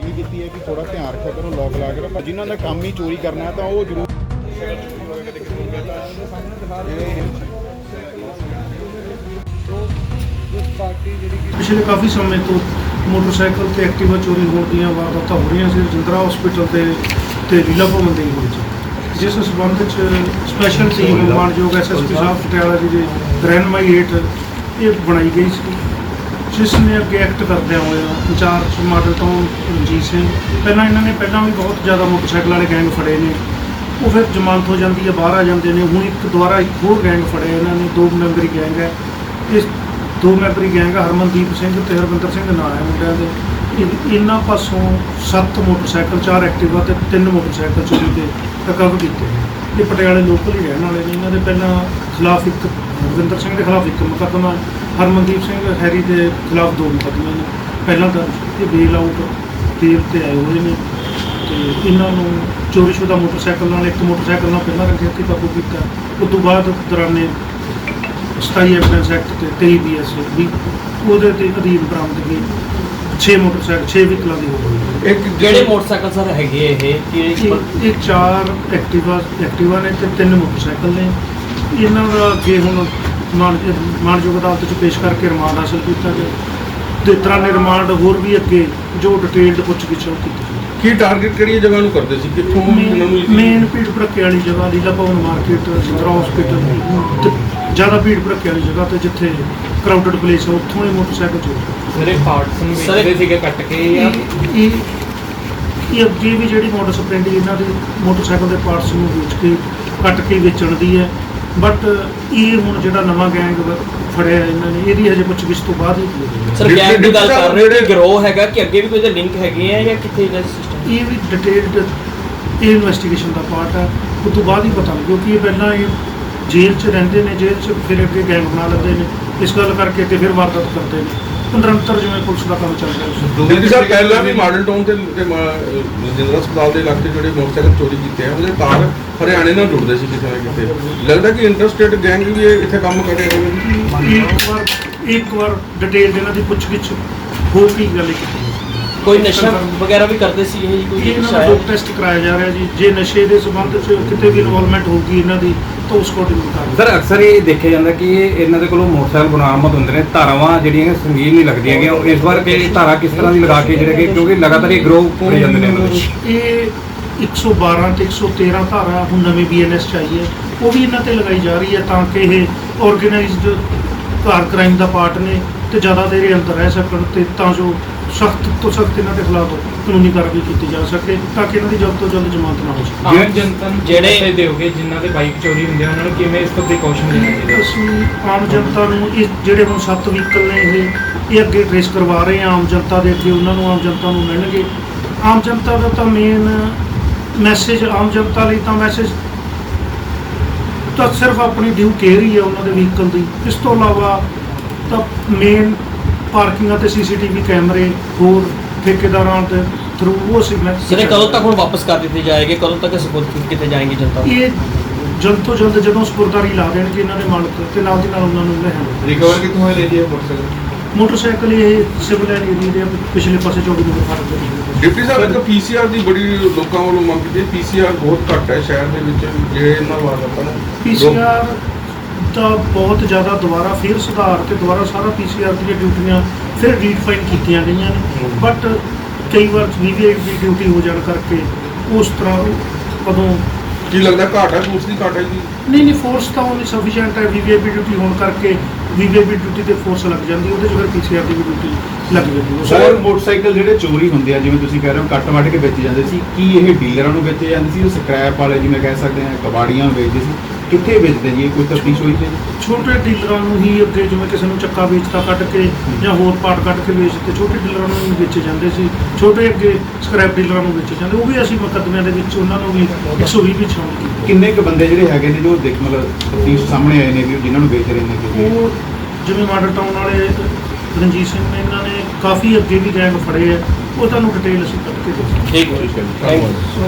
ਇਹ ਕੀਤੀ ਹੈ ਕਿ ਥੋੜਾ ਧਿਆਨ ਰੱਖਿਆ ਕਰੋ ਲੋਕ ਲਾ ਕੇ ਰੱਖੋ। ਜਿਨ੍ਹਾਂ ਦਾ ਕੰਮ ਹੀ ਚੋਰੀ ਕਰਨਾ ਹੈ ਤਾਂ ਉਹ ਜ਼ਰੂਰ ਪਿਛਲੇ ਕਾਫੀ ਸਮੇਂ ਤੋਂ ਮੋਟਰਸਾਈਕਲ ਤੇ ਐਕਟਿਵਾ ਚੋਰੀ ਹੋਣ ਦੀਆਂ ਵਾਰਦਾਤਾਂ ਹੋ ਰਹੀਆਂ ਸੀ। ਜਿੰਦਰਾ ਹਸਪੀਟਲ ਤੇ ਤੇ ਲੀਲਾ ਭਵਨ ਦੇ ਵਿੱਚ। ਜਿਸ ਸਬੰਧ ਵਿੱਚ ਸਪੈਸ਼ਲ ਟੀਮ ਮਾਨਯੋਗ ਐਸਐਸਪੀ ਸਾਹਿਬ, ਪਟਿਆਲਾ ਜੀ ਦੇ ਗ੍ਰੈਂਡ ਏਟ ਇਹ ਬਣਾਈ ਗਈ ਸੀ। ਜਿਸ ਨੇ ਅੱਗੇ ਐਕਟ ਕਰਦਿਆਂ ਹੋਇਆ ਇੰਚਾਰਜ ਮਾਡਲ ਤੋਂ ਰਣਜੀਤ ਸਿੰਘ, ਪਹਿਲਾਂ ਇਹਨਾਂ ਨੇ ਪਹਿਲਾਂ ਵੀ ਬਹੁਤ ਜ਼ਿਆਦਾ ਮੋਟਰਸਾਈਕਲ ਵਾਲੇ ਗੈਂਗ ਫੜੇ ਨੇ। ਉਹ ਫਿਰ ਜ਼ਮਾਨਤ ਹੋ ਜਾਂਦੀ ਹੈ, ਬਾਹਰ ਆ ਜਾਂਦੇ ਨੇ। ਹੁਣ ਇੱਕ ਦੁਬਾਰਾ ਇੱਕ ਹੋਰ ਗੈਂਗ ਫੜੇ ਇਹਨਾਂ ਨੇ ਦੋ ਮੈਂਬਰੀ ਗੈਂਗ ਹੈ। ਇਸ ਦੋ ਮੈਂਬਰੀ ਗੈਂਗ ਹਰਮਨਦੀਪ ਸਿੰਘ ਤੇ ਹਰਵਿੰਦਰ ਸਿੰਘ ਨਾਂ ਹੈ ਮੁੰਡਿਆਂ ਦੇ। ਇਹ- ਇਹਨਾਂ ਪਾਸੋਂ ਸੱਤ ਮੋਟਰਸਾਈਕਲ, ਚਾਰ ਐਕਟਿਵਾ ਤੇ ਤਿੰਨ ਮੋਟਰਸਾਈਕਲ ਚੋਰੀ ਦੇ ਰਿਕਵਰ ਕੀਤੇ ਨੇ। ਇਹ ਪਟਿਆਲੇ ਲੋਕਲ ਹੀ ਰਹਿਣ ਵਾਲੇ ਨੇ। ਇਹਨਾਂ ਦੇ ਪਹਿਲਾਂ ਖਿਲਾਫ ਇੱਕ ਹਰਵਿੰਦਰ ਸਿੰਘ ਦੇ ਖਿਲਾਫ ਇੱਕ ਮੁਕੱਦਮਾ ਹਰਮਨਦੀਪ ਸਿੰਘ ਹੈਰੀ ਦੇ ਖਿਲਾਫ ਦੋ ਮੁਕੱਦਮੇ ਨੇ। ਪਹਿਲਾਂ ਤਾਂ ਇਹ ਬੇਲ ਆਊਟ ਤੇਲ ਤੇ ਆਏ ਹੋਏ ਨੇ ਤੇ ਇਹਨਾਂ ਨੂੰ ਚੋਰੀਸ਼ੁਦਾ ਮੋਟਰਸਾਈਕਲ ਨਾਲ ਇੱਕ ਮੋਟਰਸਾਈਕਲ ਨਾਲ ਪਹਿਲਾਂ ਰੱਖਿਆ ਤੇ ਕਾਬੂ ਕੀਤਾ। ਉਸ ਤੋਂ ਬਾਅਦ ਦੌਰਾਨੇ 27 ਐਵੀਡੈਂਸ ਐਕਟ ਤੇ 23 ਬੀਐਸ ਵੀ ਉਹਦੇ ਤੇ ਅਧੀਨ ਬਰਾਮਦਗੀ 6 ਮੋਟਰਸਾਈਕਲ 6 ਵਹੀਕਲਾਂ ਦੀ ਹੋ ਗਈ ਇੱਕ ਕਿਹੜੇ ਮੋਟਰਸਾਈਕਲ ਸਰ ਹੈਗੇ ਇਹ ਕਿਹੜੇ ਇਹ ਚਾਰ ਐਕਟਿਵਾ ਐਕਟਿਵਾ ਨੇ ਤੇ ਤਿੰਨ ਮੋਟਰਸਾਈਕਲ ਨੇ। ਇਹਨਾਂ ਦਾ ਅੱਗੇ ਹੁਣ ਮਾਨਯੋਗ ਅਦਾਲਤ ਚ ਪੇਸ਼ ਕਰਕੇ ਰਿਮਾਂਡ ਹਾਸਲ ਕੀਤਾ ਗਿਆ। ਤੇ ਤਰ੍ਹਾਂ ਨੇ ਰਿਮਾਂਡ ਹੋਰ ਵੀ ਅੱਗੇ ਜੋ ਡਿਟੇਲਡ ਪੁੱਛਗਿੱਛ ਉਹ ਕੀਤੀ। ਕੀ ਟਾਰਗੇਟ ਕਿਹੜੀ ਜਗ੍ਹਾ ਨੂੰ ਕਰਦੇ ਸੀ? ਕਿੱਥੋਂ ਉਹਨਾਂ ਨੂੰ ਮੇਨ ਭੀੜ ਭੜੱਕੇ ਵਾਲੀ ਜਗ੍ਹਾ ਲੀਲਾ ਭਵਨ ਮਾਰਕੀਟ ਜਿੰਦਰਾ ਹਸਪੀਟਲ ਤੇ ਜ਼ਿਆਦਾ ਭੀੜ ਭੜੱਕੇ ਵਾਲੀ ਜਗ੍ਹਾ ਤੇ ਜਿੱਥੇ ਕਰਾਊਡਡ ਪਲੇਸ ਹੈ ਉੱਥੋਂ ਇਹ ਮੋਟਰਸਾਈਕਲ ਚੋਰੀ ਸਾਰੇ ਪਾਰਟਸ ਨੂੰ Sir, ਵੇਚਦੇ ਸੀਗੇ ਕੱਟ ਕੇ ਜਾਂ ਇਹ ਇਹ ਇਹ ਅੱਗੇ ਵੀ ਜਿਹੜੀ ਮੋਟਰ ਸਪਰੈਂਡੀ ਇਹਨਾਂ ਦੇ ਮੋਟਰਸਾਈਕਲ ਦੇ ਪਾਰਟਸ ਨੂੰ ਵੇਚ ਕੇ ਕੱਟ ਕੇ ਵੇਚਣ ਦੀ ਹੈ। ਬਟ ਇਹ ਹੁਣ ਜਿਹੜਾ ਨਵਾਂ ਗੈਂਗ ਫੜਿਆ ਇਹਨਾਂ ਨੇ ਇਹਦੀ ਹਜੇ ਪੁੱਛਗਿੱਛ ਤੋਂ ਬਾਅਦ ਹੀ ਹੋਵੇਗੀ। ਸਰ ਗੈਂਗ ਦੀ ਗੱਲ ਕਰ ਰਹੇ ਹੋ ਕਿ ਗਰੋਹ ਹੈਗਾ ਕਿ ਅੱਗੇ ਵੀ ਕੋਈ ਇਹਦੇ ਲਿੰਕ ਹੈਗੇ ਆ ਜਾਂ ਕਿੱਥੇ ਇਹਦਾ ਸਿਸਟਮ ਇਹ ਵੀ ਡਿਟੇਲਡ ਇਹ ਇਨਵੈਸਟੀਗੇਸ਼ਨ ਦਾ ਪਾਰਟ ਹੈ ਉਸ ਤੋਂ ਬਾਅਦ ਹੀ ਪਤਾ ਲੱਗੂ ਕਿਉਂਕਿ ਇਹ ਪਹਿਲਾਂ ਇਹ ਜੇਲ੍ਹ 'ਚ ਰਹਿੰਦੇ ਨੇ ਜੇਲ੍ਹ 'ਚ ਫਿਰ ਅੱਗੇ ਗੈਂਗ ਬਣਾ ਲੈਂਦੇ ਨੇ। ਇਸ ਗੱਲ ਕਰਕੇ ਤੇ ਫਿਰ ਵਾਰਦਾਤ ਕਰਦੇ ਨੇ। ਨਿਰੰਤਰ ਜਿਵੇਂ ਪੁਲਿਸ ਦਾ ਕੰਮ ਚੱਲ ਰਿਹਾ ਉਸ ਦਿੱਲੀ ਸਾਹਿਬ ਪਹਿਲਾਂ ਵੀ ਮਾਡਲ ਟਾਊਨ ਤੇ ਰਜਿੰਦਰਾ ਹਸਪਤਾਲ ਦੇ ਇਲਾਕੇ ਜਿਹੜੇ ਮੋਟਰਸਾਈਕਲ ਚੋਰੀ ਕੀਤੇ ਆ ਉਹਦੇ ਤਾਰ ਹਰਿਆਣੇ ਨਾਲ ਜੁੜਦੇ ਸੀ ਕਿਤੇ ਨਾ ਕਿਤੇ ਲੱਗਦਾ ਕਿ ਇੰਟਰਸਟੇਟ ਗੈਂਗ ਵੀ ਇਹ ਇੱਥੇ ਕੰਮ ਕਰ ਰਹੇ ਹੋਣਗੇ ਇੱਕ ਵਾਰ ਇੱਕ ਵਾਰ ਡਿਟੇਲ ਇਹਨਾਂ ਦੀ ਪੁੱਛਗਿੱਛ ਹੋ ਕੇ ਗੱਲ ਕੀਤੀ। ਕੋਈ ਨਸ਼ਾ ਵਗੈਰਾ ਵੀ ਕਰਦੇ ਸੀ ਇਹ ਜੀ ਕੋਈ ਇਹਨਾਂ ਦਾ ਡੋਪ ਟੈਸਟ ਕਰਾਇਆ ਜਾ ਰਿਹਾ ਜੀ। ਜੇ ਨਸ਼ੇ ਦੇ ਸੰਬੰਧ 'ਚ ਕਿਤੇ ਵੀ ਇਨਵੋਲਵਮੈਂਟ ਹੋਊਗੀ ਇਹਨਾਂ ਦੀ ਤਾਂ ਉਸ ਕੋਡਿੰਗ ਕਰ ਸਰ ਅਕਸਰ ਇਹ ਦੇਖਿਆ ਜਾਂਦਾ ਕਿ ਇਹ ਇਹਨਾਂ ਦੇ ਕੋਲੋਂ ਮੋਟਰਸਾਈਕਲ ਬਰਾਮਦ ਹੁੰਦੇ ਨੇ ਧਾਰਾਵਾਂ ਜਿਹੜੀਆਂ ਸੰਗੀਨ ਨਹੀਂ ਲੱਗਦੀਆਂ ਹੈਗੀਆਂ। ਇਸ ਵਾਰ ਕਿ ਧਾਰਾ ਕਿਸ ਤਰ੍ਹਾਂ ਦੀ ਲਗਾ ਕੇ ਜਿਹੜੇ ਕਿ ਕਿਉਂਕਿ ਲਗਾਤਾਰ ਇਹ ਗਰੋ ਹੋ ਜਾਂਦੇ ਨੇ ਇਹ 112 ਤੇ 113 ਧਾਰਾ ਹੁਣ ਨਵੀਂ ਬੀਐਨਐਸ ਚ ਆਈ ਹੈ। ਉਹ ਵੀ ਇਹਨਾਂ ਤੇ ਲਗਾਈ ਜਾ ਰਹੀ ਹੈ ਤਾਂ ਕਿ ਇਹ ਆਰਗੇਨਾਈਜ਼ਡ ਕਾਰ ਕ੍ਰਾਈਮ ਦਾ ਪਾਰਟ ਨੇ ਤੇ ਜ਼ਿਆਦਾ ਦੇਰ ਇਹ ਅੰਦਰ ਰਹਿ ਸਕਣ ਤੇ ਤਾਂ ਜੋ ਸਖਤ ਤੋਂ ਸਖਤ ਇਹਨਾਂ ਦੇ ਖਿਲਾਫ ਕਾਨੂੰਨੀ ਕਾਰਵਾਈ ਕੀਤੀ ਜਾ ਸਕੇ ਤਾਂ ਕਿ ਇਹਨਾਂ ਦੀ ਜਲਦ ਤੋਂ ਜਲਦ ਜ਼ਮਾਨਤ ਨਾ ਹੋ ਸਕੇ। ਆਮ ਜਨਤਾ ਨੂੰ ਜਿਹੜੇ- ਜਿਹੜੇ ਦਿਓਗੇ ਜਿਨ੍ਹਾਂ ਦੇ ਬਾਈਕ ਚੋਰੀ ਹੁੰਦੇ ਆ ਉਹਨਾਂ ਨੂੰ ਕਿਵੇਂ ਇਸ ਤੋਂ ਪ੍ਰੀਕਾਸ਼ਨ ਲੈਣਾ ਚਾਹੀਦਾ? ਅਸੀਂ ਆਮ ਜਨਤਾ ਨੂੰ ਇਹ ਜਿਹੜੇ ਹੁਣ ਸੱਤ ਵਹੀਕਲ ਨੇ ਇਹ ਇਹ ਅੱਗੇ ਟ੍ਰੇਸ ਕਰਵਾ ਰਹੇ ਹਾਂ। ਆਮ ਜਨਤਾ ਦੇ ਅੱਗੇ ਉਹਨਾਂ ਨੂੰ ਆਮ ਜਨਤਾ ਨੂੰ ਮਿਲਣਗੇ। ਆਮ ਜਨਤਾ ਦਾ ਤਾਂ ਮੇਨ ਮੈਸੇਜ ਆਮ ਜਨਤਾ ਲਈ ਤਾਂ ਮੈਸੇਜ ਤਾਂ ਸਿਰਫ ਆਪਣੀ ਡਿਊ ਕੇਅਰ ਹੀ ਹੈ ਉਹਨਾਂ ਦੇ ਵਹੀਕਲ ਦੀ। ਇਸ ਤੋਂ ਇਲਾਵਾ ਤਾਂ ਮੇਨ ਪਾਰਕਿੰਗਾਂ ਤੇ ਸੀਸੀਟੀਵੀ ਕੈਮਰੇ ਹੋਰ ਠੇਕੇਦਾਰਾਂ ਦੇ ਥਰੂ ਉਹ ਮੈਂ। ਸਰ ਕਦੋਂ ਤੱਕ ਹੁਣ ਵਾਪਸ ਕਰ ਦਿੱਤੇ ਜਾਏਗੇ? ਕਦੋਂ ਤੱਕ ਸਪੋਰਟ ਕੀਤੇ ਜਾਣਗੇ ਜਨਤਾ? ਨੂੰ? ਇਹ ਜਲਦ ਤੋਂ ਜਲਦ ਜਦੋਂ ਸਪੁਰਦਾਰੀ ਲਾ ਦੇਣਗੇ ਇਹਨਾਂ ਦੇ ਮਾਲਕ ਤੇ ਨਾਲ ਦੀ ਨਾਲ ਉਹਨਾਂ ਨੂੰ ਲੈਣ ਰਿਕਵਰ ਕਿੱਥੋਂ ਹੋਏ ਲੈ ਜੀ ਇਹ ਮੋਟਰਸਾਈਕਲ? ਮੋਟਰਸਾਈਕਲ ਇਹ ਸਿਵਲ ਏਰੀਆ ਦੇ ਪਿਛਲੇ ਪਾਸੇ ਚੌਕੀ ਨੰਬਰ ਫਾਟਕ ਦੇ ਪਿਛਲੇ ਡਿਪਟੀ ਸਾਹਿਬ ਇੱਕ ਪੀਸੀਆਰ ਦੀ ਬੜੀ ਲੋਕਾਂ ਵੱਲੋਂ ਮੰਗ ਕੀਤੀ ਪੀਸੀਆਰ ਬਹੁਤ ਘੱਟ ਹੈ ਸ਼ਹਿਰ ਦੇ ਵਿੱਚ ਜਿਹੜੇ ਇਹਨਾਂ ਵਾਰਦਾਤਾਂ ਨੂੰ। ਪੀਸੀਆਰ ਦਾ ਬਹੁਤ ਜ਼ਿਆਦਾ ਦੁਬਾਰਾ ਫਿਰ ਸੁਧਾਰ ਤੇ ਦੁਬਾਰਾ ਸਾਰਾ ਪੀਸੀਆਰ ਦੀਆਂ ਡਿਊਟੀਆਂ ਫਿਰ ਰੀਡਫਾਈਨ ਕੀਤੀਆਂ ਗਈਆਂ ਨੇ। ਬਟ ਕਈ ਵਾਰ ਵੀਵੀਆਈ ਦੀ ਡਿਊਟੀ ਹੋ ਜਾਣ ਕਰਕੇ ਉਸ ਤਰ੍ਹਾਂ ਕਦੋਂ ਕੀ ਲੱਗਦਾ ਘਾਟ ਹੈ? ਦੀ ਘਾਟ ਹੈ ਜੀ? ਨਹੀਂ ਨਹੀਂ ਫੋਰਸ ਤਾਂ ਉਹਨੀ ਸਫੀਸ਼ੀਐਂਟ ਹੈ। ਵੀਵੀਆਈਪੀ ਡਿਊਟੀ ਹੋਣ ਕਰਕੇ ਵੀਵੀਆਈਪੀ ਡਿਊਟੀ ਤੇ ਫੋਰਸ ਲੱਗ ਜਾਂਦੀ ਉਹਦੇ 'ਚ ਫਿਰ ਪੀਸੀਆਰ ਦੀ ਡਿਊਟੀ ਲੱਗ ਜਾਂਦੀ ਸਰ ਉਹ ਮੋਟਰਸਾਈਕਲ ਜਿਹੜੇ ਚੋਰੀ ਹੁੰਦੇ ਆ ਜਿਵੇਂ ਤੁਸੀਂ ਕਹਿ ਰਹੇ ਹੋ ਕੱਟ ਵੱਢ ਕੇ ਵੇਚੇ ਜਾਂਦੇ ਸੀ ਕੀ ਇਹ ਡੀਲਰਾਂ ਨੂੰ ਵੇਚੇ ਜਾਂਦੇ ਸੀ ਸਕ੍ਰੈਪ ਵਾਲੇ ਜਿਵੇਂ ਕਹਿ ਸਕਦੇ ਆ ਕਬਾੜੀਆਂ ਵੇਚਦੇ ਸੀ? ਕਿੱਥੇ ਵੇਚਦੇ ਜੀ? ਕੋਈ ਤਫਤੀਸ਼ ਹੋਈ ਤੇ? ਛੋਟੇ ਡੀਲਰਾਂ ਨੂੰ ਹੀ ਅੱਗੇ ਜਿਵੇਂ ਕਿਸੇ ਨੂੰ ਚੱਕਾ ਵੇਚਦਾ ਕੱਢ ਕੇ ਜਾਂ ਹੋਰ ਪਾਰਟ ਕੱਢ ਕੇ ਵੇਚਦੇ ਛੋਟੇ ਡੀਲਰਾਂ ਨੂੰ ਹੀ ਵੇਚੇ ਜਾਂਦੇ ਸੀ। ਛੋਟੇ ਅੱਗੇ ਸਕ੍ਰੈਪ ਡੀਲਰਾਂ ਨੂੰ ਵੇਚੇ ਜਾਂਦੇ ਉਹ ਵੀ ਅਸੀਂ ਮੁਕੱਦਮਿਆਂ ਦੇ ਵਿੱਚ ਉਹਨਾਂ ਨੂੰ ਵੀ 120 ਵਿੱਚ ਸ਼ਾਮਲ ਕੀਤਾ। ਕਿੰਨੇ ਕੁ ਬੰਦੇ ਜਿਹੜੇ ਹੈਗੇ ਨੇ ਜੋ ਦੇਖ ਮਤਲਬ ਤਫਤੀਸ਼ ਸਾਹਮਣੇ ਆਏ ਨੇ ਵੀ ਜਿਨ੍ਹਾਂ ਨੂੰ ਵੇਚ ਰਹੇ ਨੇ ਕਿ ਉਹ ਜਿਵੇਂ ਮਾਡਲ ਟਾਊਨ ਵਾਲੇ ਰਣਜੀਤ ਸਿੰਘ ਨੇ ਇਹਨਾਂ ਨੇ ਕਾਫੀ ਅੱਗੇ ਵੀ ਗੈਂਗ ਫੜੇ ਆ। ਉਹ ਤੁਹਾਨੂੰ ਡਿਟੇਲ ਅਸੀਂ ਕੱਢ ਕੇ ਦੇ ਠੀਕ ਹੈ ਠੀਕ ਹੈ ਜੀ। Thank you